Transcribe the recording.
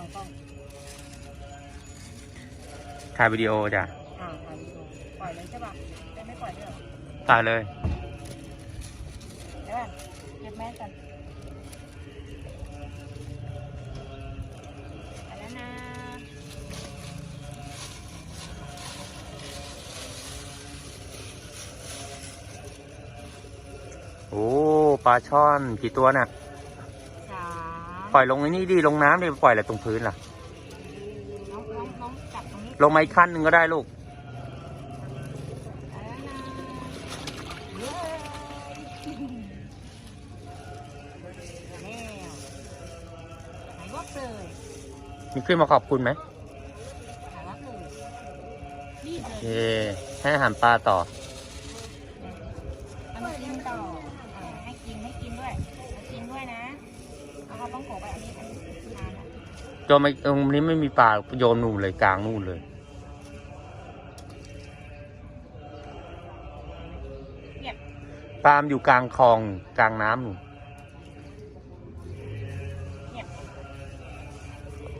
มองกล้องถ่ายวิดีโอจ้ะอ่าถ่ายวิดีโอปล่อยเลยใช่ป่ะจะไม่ปล่อยด้วยเหรอถ่ายเลยเดี๋ยวก่อนเก็บแมสกันไปแล้วนะโอ้ปลาช่อนกี่ตัวน่ะสาม ปล่อยลงไอ้นี่ดิลงน้ำดิปล่อยอะไรตรงพื้นล่ะ น้องน้องน้องจับตรงนี้ลงมาอีกขั้นหนึ่งก็ได้ลูกไปแล้วนะเย้แล้วหายวับเลยมีขึ้นมาขอบคุณไหมหายวับเลยนี่เลโอยเคให้อาหารปลาต่อ เอามากินต่ออ่าให้กินให้กินด้วย เอาเขาต้องโขไปอันนี้อันนี้ทานอะตัวไม่ตรงนี้ไม่มีปลาโยนนู่นเลยกลางนู่นเลยเงียบปลามนอยู่กลางคลองกลางน้ำนู่น